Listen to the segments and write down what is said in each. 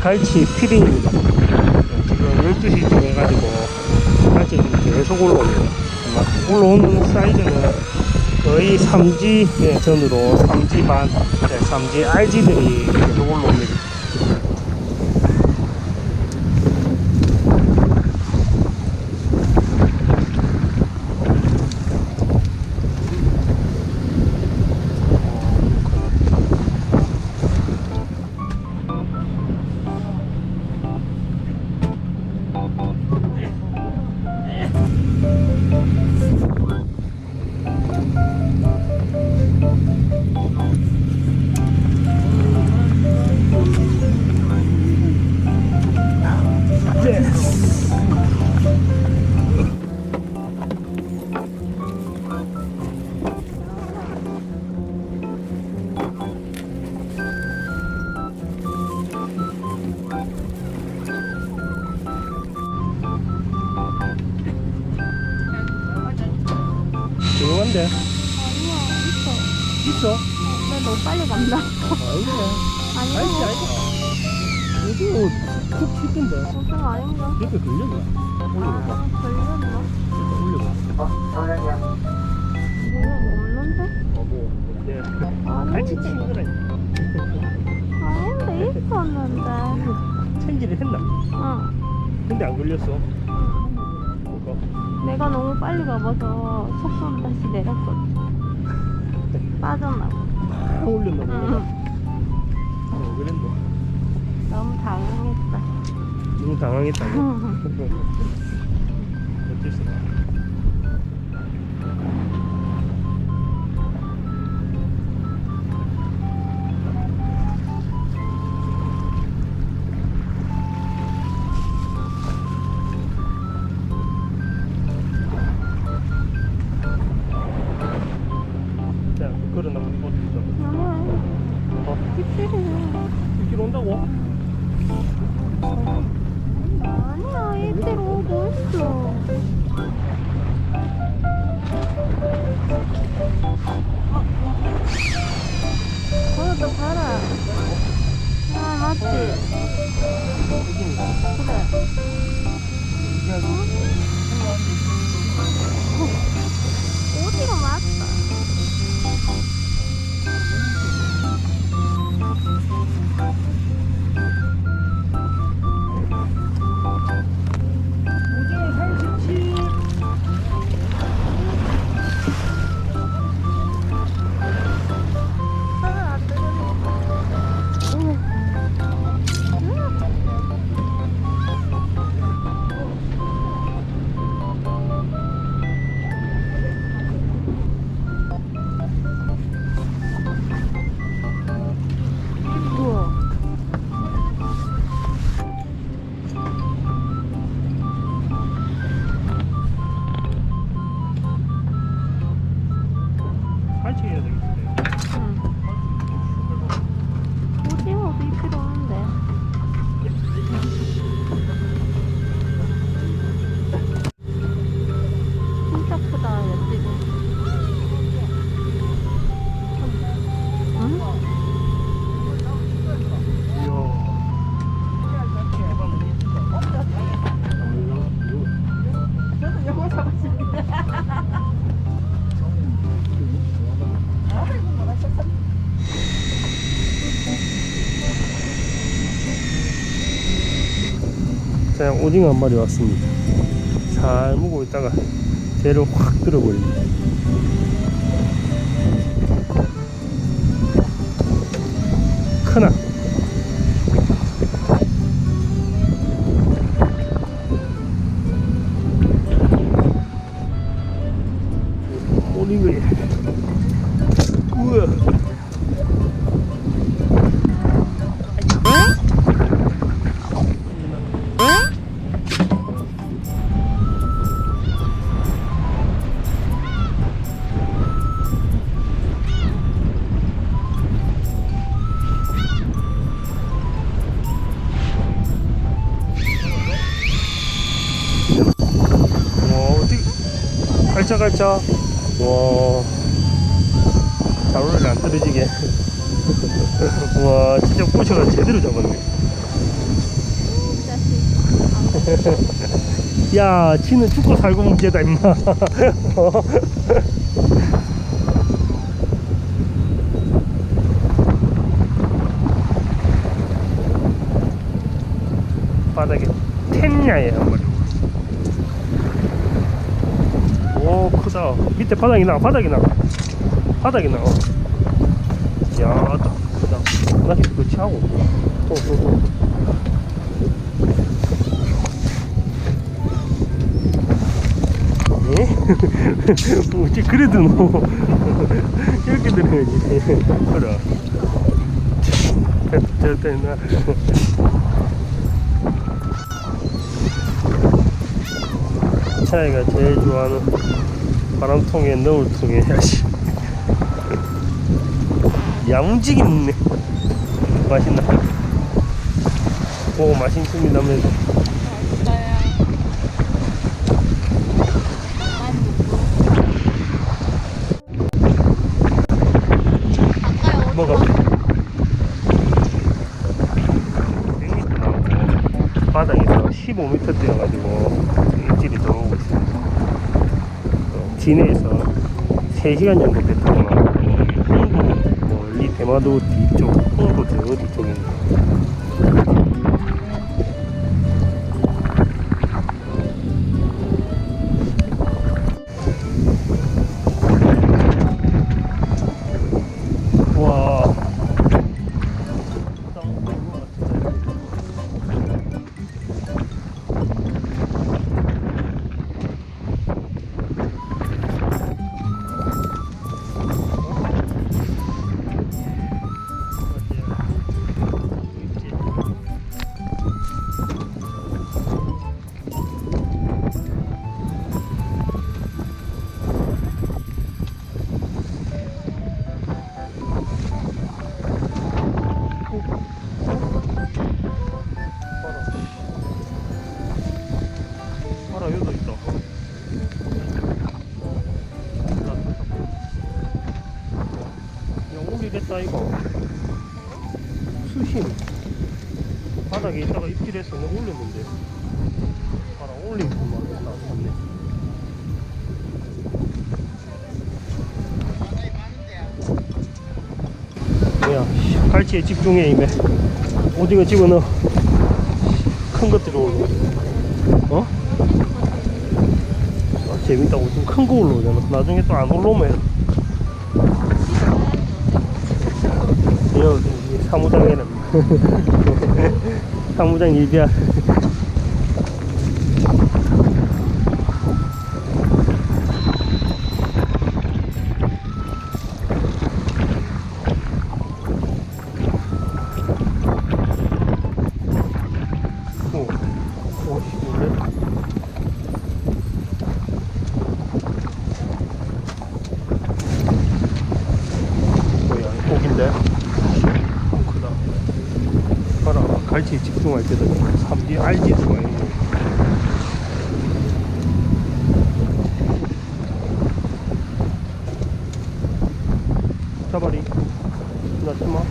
갈치 피딩입니다. 지금 12시쯤 해가지고 갈치 지금 계속 올라옵니다. 올라오는 사이즈는 거의 3G 예, 전으로 3G 반, 네, 3G RG들이 계속 올라옵니다. 한데? 아니야, 있어. 있어? 나 너무 빨리 간다. 아니네. 아니야. 알지. 요즘 푹 튀던데. 무슨 아닌가? 옆에 걸렸나? 올려봐. 아, 걸렸나? 올려봐. 뭐 없는데? 어, 뭐, 어때? 갈치 아닌데. 친구라. 아닌데, 있었는데. 챙기를 했나? 응. 근데 안 걸렸어. 내가 너무 빨리 가봐서 속도를 다시 내렸거든. 빠졌나 봐. 아, 올렸나 보다. 응. 어, 그랬노. 너무 당황했다. 너무 당황했다고? 어쩔 수없 그래. 자, 오징어 한 마리 왔습니다. 잘 먹고 있다가 배를 확 들어버립니다. 크나? 어떻게 갈짝갈짝 와 자루를 안 떨어지게 와 진짜 꼬셔가 제대로 잡았네 야, 지는 죽고 살고 문제다, 임마. 어? 바닥에 텐냐에 한 마리. 오, 크다. 밑에 바닥이 나, 바닥이 나. 바닥이 나. 야, 딱 크다. 나 계속 그치 하고. 또, 또, 또. 예? 어째 그래도 뭐 이렇게 들어야지 그래 됐다 됐다 차이가 제일 좋아하는 바람통에 너울통에. 야씨. 야무지게 먹네. 맛있나? 오 맛있습니다면서 맛있어요. 난 가까이 뭐가? 오지 100m 나오고 바닥에서 15m 뛰어가지고 입질이 들어오고 있습니다. 어, 진해에서 3시간 정도 배 타고 나왔고 멀리 대마도 뒤쪽 홍도 저 뒤쪽입니다. 야 오리겠다 이거. 수심. 바닥에 있다가 입질해서 그냥 올렸는데. 봐라 올리고만 나왔네. 뭐야 갈치에 집중해 임에 오징어 집어넣어 큰 것들이 올라 어? 아, 재밌다고 지금 큰거 올라오잖아 나중에 또 안 올라오면 사무장에는. 사무장 일비야 갈치에 집중할 때도 삼지 알지도 많이 자바리, 나 참아.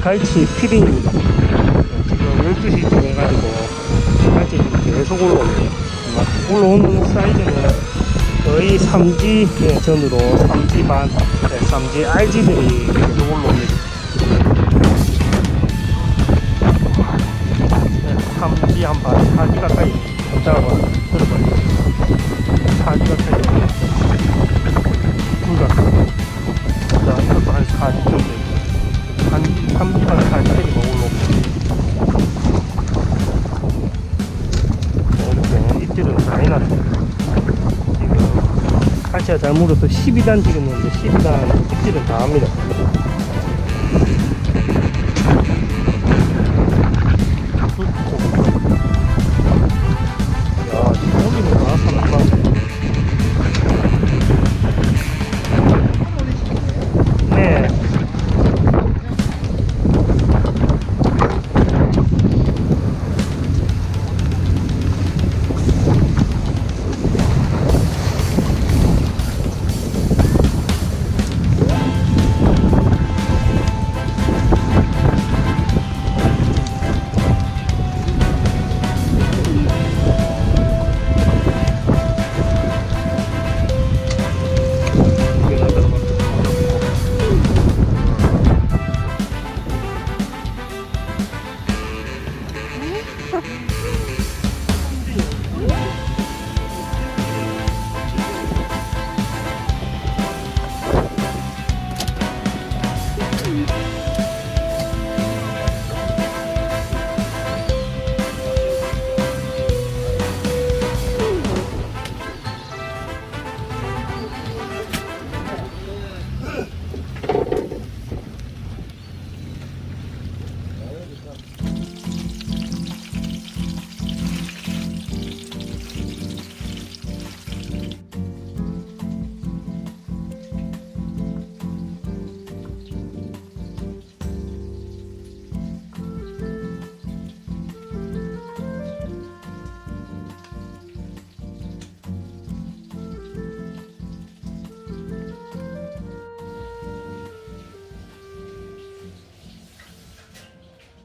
갈치 피딩입니다. 지금 12시쯤 해가지고 갈치 지금 계속 올라오네요. 막 올라오는 사이즈는 거의 3G 네, 전으로 3G 반, 네, 3G RG들이 계속 올라옵니다. 네, 3G 한 반, 4G 가까이 잠깐만 들어봐요. 4G 가까이 불가. 자, 이것도 한 4G 정도 있고. 한 3시간 잘 때리고 올라오고 이렇게 입질은 많이 났어요 지금 칼치가 잘 물어서 12단 찍었는데 12단 입질은 다 합니다